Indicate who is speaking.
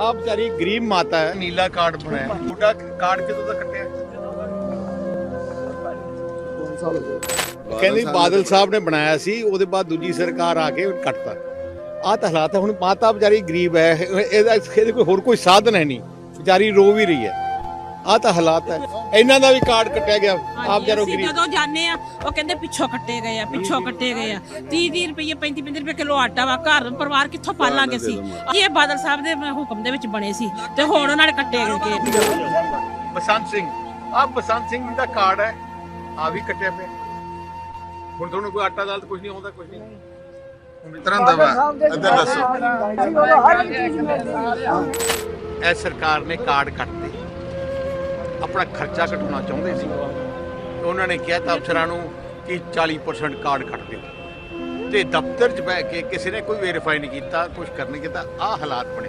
Speaker 1: ਆ ਵਿਚਾਰੀ ਗਰੀਬ ਮਾਤਾ ਹੈ। ਨੀਲਾ ਕਾਰਡ ਬਣਾਇਆ। ਤੁਹਾਡਾ ਕਾਰਡ ਕਿਦੋਂ ਦਾ ਕੱਟਿਆ? ਕਹਿੰਦੀ ਬਾਦਲ ਸਾਹਿਬ ਨੇ ਬਣਾਇਆ ਸੀ ਉਹਦੇ ਬਾਅਦ ਦੂਜੀ ਸਰਕਾਰ ਆ ਕੇ ਕੱਟਤਾ। ਆਹ ਤਾਂ ਹਾਲਾਤ ਹੈ ਹੁਣ ਮਾਤਾ ਵਿਚਾਰੀ ਗਰੀਬ ਹੈ ਇਹਦਾ ਇਹਦੇ ਕੋਈ ਹੋਰ ਕੋਈ ਸਾਧਨ ਹੈ ਨਹੀਂ। ਵਿਚਾਰੀ ਰੋ ਵੀ ਰਹੀ ਹੈ। ਆਹ ਤਾਂ ਹਾਲਾਤ ਹੈ। ਇਹਨਾਂ ਦਾ ਵੀ ਕਾਰਡ ਕੱਟਿਆ ਗਿਆ ਆਪ ਜਰੋ ਗਰੀਬ।
Speaker 2: ਜਦੋਂ ਜਾਂਦੇ ਆ ਉਹ ਕਹਿੰਦੇ ਪਿੱਛੋਂ ਕੱਟੇ ਗਏ ਆ ਪਿੱਛੋਂ ਕੱਟੇ ਗਏ ਆ। 30 30 ਰੁਪਏ 35 35 ਰੁਪਏ ਕਿਲੋ ਆਟਾ ਵਾ ਘਰ ਪਰਿਵਾਰ ਕਿੱਥੋਂ ਪਾਲਾਂਗੇ ਅਸੀਂ? ਇਹ ਬਾਦਲ ਸਾਹਿਬ ਦੇ ਹੁਕਮ ਦੇ ਵਿੱਚ ਬਣੇ ਸੀ ਤੇ ਹੁਣ ਉਹਨਾਂ ਨੇ ਕੱਟੇ ਗਏ
Speaker 1: ਬਸੰਤ ਸਿੰਘ ਆ ਬਸੰਤ ਸਿੰਘ ਦਾ ਕਾਰਡ ਹੈ ਆ ਵੀ ਕੱਟਿਆ ਪਿਆ। ਹੁਣ ਤੁਹਾਨੂੰ ਕੋਈ ਆਟਾ ਦਾਲ ਕੁਝ ਨਹੀਂ ਆਉਂਦਾ ਕੁਝ ਨਹੀਂ।
Speaker 3: ਮਿੱਤਰਾਂ ਦਾ ਵਾ। ਇੱਧਰ ਦੱਸੋ।
Speaker 1: ਇਹ ਸਰਕਾਰ ਨੇ ਕਾਰਡ ਕੱਟਦੇ। ਆਪਣਾ ਖਰਚਾ ਘਟਾਉਣਾ ਚਾਹੁੰਦੇ ਸੀ। ਤੇ ਉਹਨਾਂ ਨੇ ਕਿਹਾ ਤਾਂ ਅਫਸਰਾਂ ਨੂੰ ਕਿ 40% ਕਾਰਡ ਕੱਟ ਦਿਓ। ਤੇ ਦਫ਼ਤਰ 'ਚ ਬਹਿ ਕੇ ਕਿਸੇ ਨੇ ਕੋਈ ਵੈਰੀਫਾਈ ਨਹੀਂ ਕੀਤਾ ਕੁਝ ਕਰ ਨਹੀਂ ਕੀਤਾ, ਆਹ ਹਾਲਾਤ ਬਣੇ